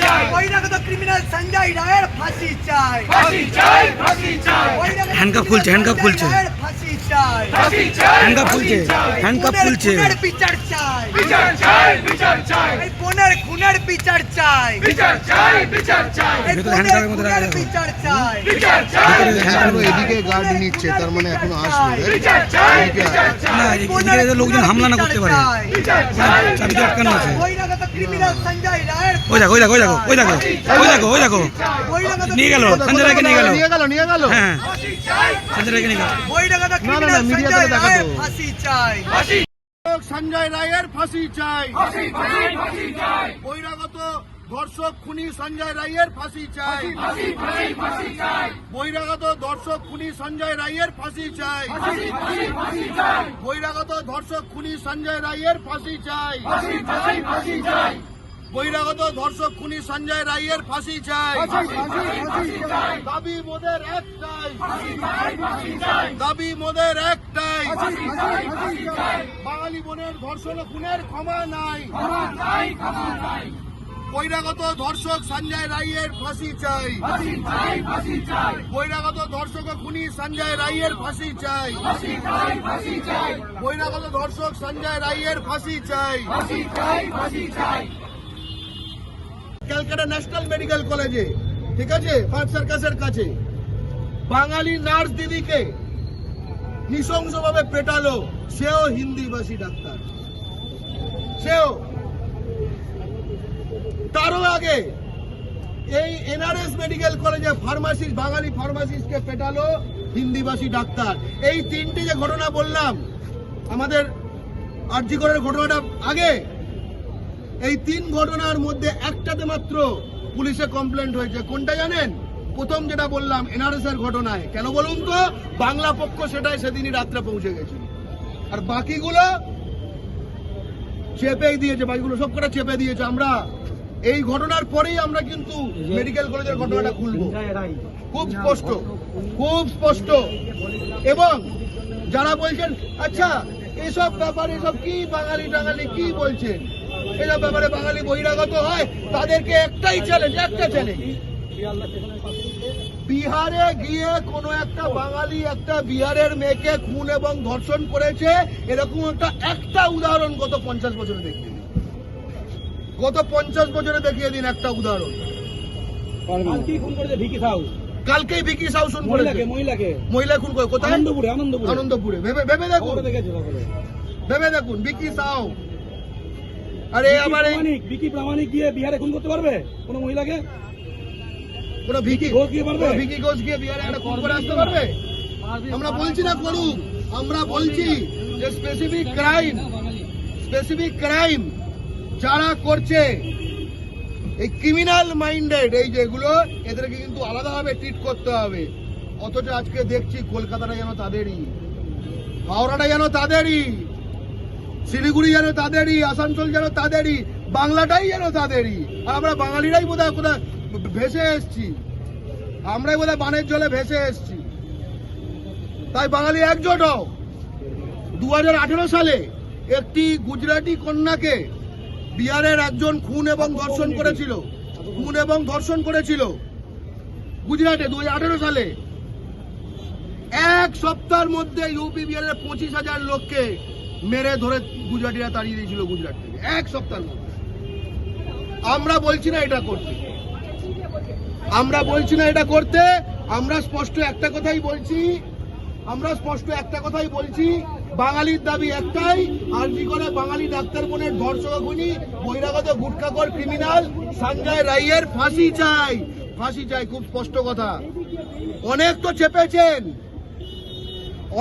চাই। বহিরাগত ক্রিমিনাল সঞ্জয় রায়ের ফাঁসি চাই। ফাঁসি চাই ফাঁসি চাই। হ্যান্ডকাপ খুলছে, হ্যান্ডকাপ খুলছে। ফাঁসি চাই। ফাঁসি চাই হ্যান্ডকাপ খুলছে হ্যান্ডকাপ খুলছে। বিচার চাই। বিচার চাই বিচার চাই। এই বোনের খুনের বিচার চাই। বিচার চাই বিচার চাই। এই হ্যান্ডকাপের মধ্যে রাখা বিচার চাই। বিচার চাই এদিকে গার্ড নিচ্ছে তার মানে এখনও আসবে? বিচার চাই বিচার চাই। না এদিকে লোকজন হামলা না করতে পারে। বিচার চাই চাবিটা আটকানো আছে? বহিরাগত ওই দেখো ওই দেখো ওই দেখো ওই দেখো ওই দেখো ওই দেখো নিয়ে গেল সঞ্জয় রায়কে নিয়ে গেল নিয়ে গেল নিয়ে গেল হ্যাঁ সঞ্জয় রায়কে নিয়ে গেল বহিরাগত না, ক্রিমিনাল সঞ্জয় রায়ের ফাঁসি চাই সঞ্জয় রায়ের ফাঁসি চাই ফাঁসি ফাঁসি ফাঁসি চাই বহিরাগত ধর্ষক খুনি সঞ্জয় রায়ের ফাঁসি চাই বহিরাগত ধর্ষক খুনি সঞ্জয় রায়ের ফাঁসি চাই বহিরাগত ধর্ষক খুনি সঞ্জয় রায়ের ফাঁসি চাই বহিরাগত ধর্ষক খুনি সঞ্জয় রায়ের ফাঁসি চাই দাবি মোদের একটাই দাবি মোদের একটাই বাঙালি বোনের ধর্ষণ খুনের ক্ষমা নাই বহিরাগত ধর্ষক সঞ্জয় রায়ের ফাঁসি চাই। বহিরাগত ধর্ষক ও খুনি সঞ্জয় রায়ের ফাঁসি চাই। বহিরাগত ধর্ষক সঞ্জয় রায়ের ফাঁসি চাই। ক্যালকাটা ন্যাশনাল মেডিকেল কলেজে ঠিক আছে? পার্ক সার্কাসের কাছে। বাঙালি নার্স দিদিকে নৃশংসভাবে পেটালো সেও হিন্দিভাষী ডাক্তার। সেও আগে এই এনআরএস মেডিকেল কলেজে ফার্মাসিস্ট, বাঙালি ফার্মাসিস্টকে পেটালো হিন্দিভাষী ডাক্তার। এই তিনটি যে ঘটনা বললাম, আমাদের আর্যিকরের ঘটনাটা আগে। এই তিন ঘটনার মধ্যে একটাতে মাত্র পুলিশে কমপ্লেন্ট হয়েছে। কোনটা জানেন? প্রথম যেটা বললাম এনআরএস এর ঘটনায়। কেন বলুন তো? বাংলা পক্ষ সেটাই সেদিনই রাত্রে পৌঁছে গেছে আর বাকিগুলো চেপেই দিয়েছে, বাকিগুলো সব কটা চেপে দিয়েছে। আমরা এই ঘটনার পরেই আমরা কিন্তু মেডিকেল কলেজের ঘটনাটা খুলবো। খুব স্পষ্ট খুব স্পষ্ট। এবং যারা বলছেন আচ্ছা এসব ব্যাপারে, এসব কি বাঙালি টাঙালি কি বলছেন? এসব ব্যাপারে বাঙালি বহিরাগত হয়? তাদেরকে একটাই চ্যালেঞ্জ একটা চ্যালেঞ্জ বিহারে গিয়ে কোন একটা বাঙালি একটা বিহারের মেয়েকে খুন এবং ধর্ষণ করেছে, এরকম একটা একটা উদাহরণ গত পঞ্চাশ বছরে দিন গত পঞ্চাশ বছরে দেখিয়ে দিন একটা উদাহরণ। কালকেই ভিকি সাউ। করেছে। মহিলা খুন করে। কোথায়? আনন্দপুরে ভেবে ভেবে দেখুন। ভেবে দেখুন সাউ। আরে আমার এই প্রামাণিক গিয়ে বিহারে খুন করতে পারবে? কোন মহিলাকে? কোন ভিকি ঘোষ গিয়ে পারবে? ভিকি ঘোষ গিয়ে বিহারে একটা খুন করে আসতে পারবে? আমরা বলছি না করুক আমরা বলছি যে স্পেসিফিক ক্রাইম স্পেসিফিক ক্রাইম যারা করছে, এই ক্রিমিনাল মাইন্ডেড এই যেগুলো, এদেরকে কিন্তু আলাদাভাবে ট্রিট করতে হবে। অথচ আজকে দেখছি কলকাতাটা যেন তাদেরই, হাওড়াটা যেন তাদেরই, শিলিগুড়ি যেন তাদেরই, আসানসোল যেন তাদেরই, বাংলাটাই যেন তাদেরই। আর আমরা বাঙালিরাই বোধহয় কোথায় ভেসে এসছি। আমরাই বোধহয় বানের জলে ভেসে এসছি। তাই বাঙালি একজোট দু সালে একটি গুজরাটি কন্যাকে বিহারের একজন খুন এবং ধর্ষণ করেছিল। খুন এবং ধর্ষণ করেছিল। গুজরাটে দুই হাজার আঠারো সালে। এক সপ্তাহের মধ্যে ইউপি বিহারের পঁচিশ হাজার লোককে মেরে ধরে গুজরাটিরা তাড়িয়ে দিয়েছিল গুজরাট থেকে এক সপ্তাহের মধ্যে। আমরা বলছি না এটা করতে। আমরা বলছি না এটা করতে। আমরা স্পষ্ট একটা কথাই বলছি। আমরা স্পষ্ট একটা কথাই বলছি। বাঙালির দাবি একটাই, আর কি করে? বাঙালি ডাক্তার বোনের ধর্ষক খুনি বহিরাগত গুটকাকর ক্রিমিনাল সঞ্জয় রাইয়ের ফাঁসি চাই। ফাঁসি চাই, খুব স্পষ্ট কথা। অনেক তো চেপেছেন।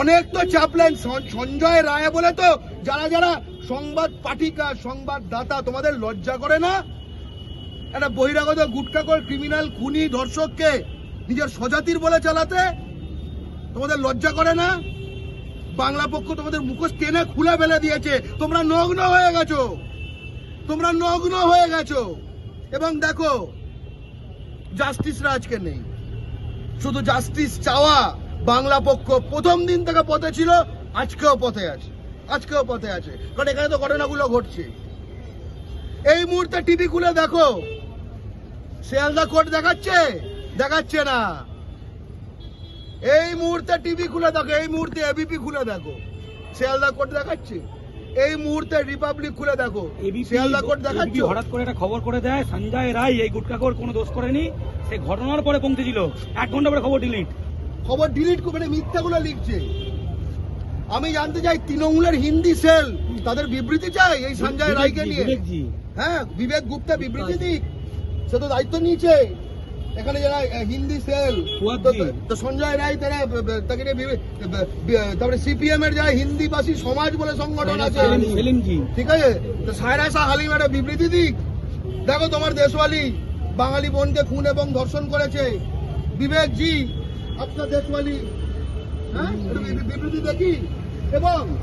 অনেক তো চাপলেন। সঞ্জয় রায় বলে তো যারা যারা সংবাদ পাঠিকা সংবাদদাতা তোমাদের লজ্জা করে না? একটা বহিরাগত গুটকাকর ক্রিমিনাল খুনি ধর্ষককে নিজের স্বজাতির বলে চালাতে তোমাদের লজ্জা করে না? বাংলা পক্ষ তোমাদের মুখোশ টেনে খুলে ফেলে দিয়েছে। তোমরা নগ্ন হয়ে গেছো। তোমরা নগ্ন হয়ে গেছো। এবং দেখো জাস্টিসরা আজকে নেই। শুধু জাস্টিস চাওয়া বাংলা পক্ষ প্রথম দিন থেকে পথে ছিল, আজকেও পথে আছে। আজকেও পথে আছে। কারণ এখানে তো ঘটনাগুলো ঘটছে। এই মুহূর্তে টিভি খুলে দেখো। শিয়ালদা কোর্ট দেখাচ্ছে? দেখাচ্ছে না। এই মুহূর্তে টিভি খুলে দেখো এই মুহূর্তে এবিপি খুলে দেখো। শিয়ালদা কোর্ট দেখাচ্ছে। এই মুহূর্তে রিপাবলিক খুলে দেখো। শিয়ালদা কোর্ট দেখাচ্ছে? হঠাৎ করে একটা খবর করে দেয় সঞ্জয় রায় এই গুটকাকর কোনো দোষ করেনি। সে ঘটনার পরে পৌঁছেছিল এক ঘণ্টা পরে খবর ডিলিট খবর ডিলিট করে মিথ্যাগুলো লিখছে। আমি জানতে চাই তৃণমূলের হিন্দি সেল তাদের বিবৃতি চাই এই সঞ্জয় রায়কে নিয়ে? হ্যাঁ বিবেক গুপ্তা বিবৃতি দিক। সে তো দায়িত্ব নিয়েছে। এখানে যারা হিন্দি সেল তো- তো সঞ্জয় রায় তারা তাকে বিবে- তারপরে সিপিএম এর যারা হিন্দিভাষী সমাজ বলে সংগঠন আছে ঠিক আছে? তো সায়রা শাহ হালিম একটা বিবৃতি দিক। দেখো তোমার দেশওয়ালি বাঙালি বোনকে খুন এবং ধর্ষণ করেছে। বিবেক জি আপনার দেশওয়ালি। হ্যাঁ? বিবৃতি দেখি। এবং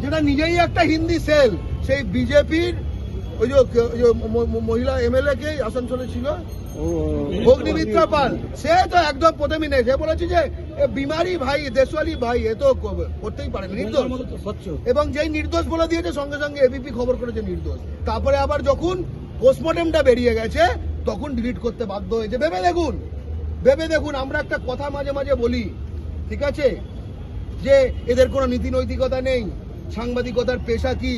যেটা নিজেই একটা হিন্দি সেল সেই বিজেপির ওই যে মহিলা এমএলএ কে আসানসোলে ছিল। অগ্নিমিত্রা পাল সে তো একদম প্রথমই নেই। সে বলেছে যে বিমারি ভাই দেশওয়ালি ভাই এ তো করতেই পারে নির্দোষ। এবং যেই নির্দোষ বলে দিয়েছে সঙ্গে সঙ্গে এবিপি খবর করেছে নির্দোষ। তারপরে আবার যখন পোস্টমর্টমটা বেরিয়ে গেছে তখন ডিলিট করতে বাধ্য হয়েছে। ভেবে দেখুন ভেবে দেখুন আমরা একটা কথা মাঝে মাঝে বলি ঠিক আছে? যে এদের কোনো নীতি নৈতিকতা নেই সাংবাদিকতার পেশা কি?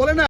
বলে না?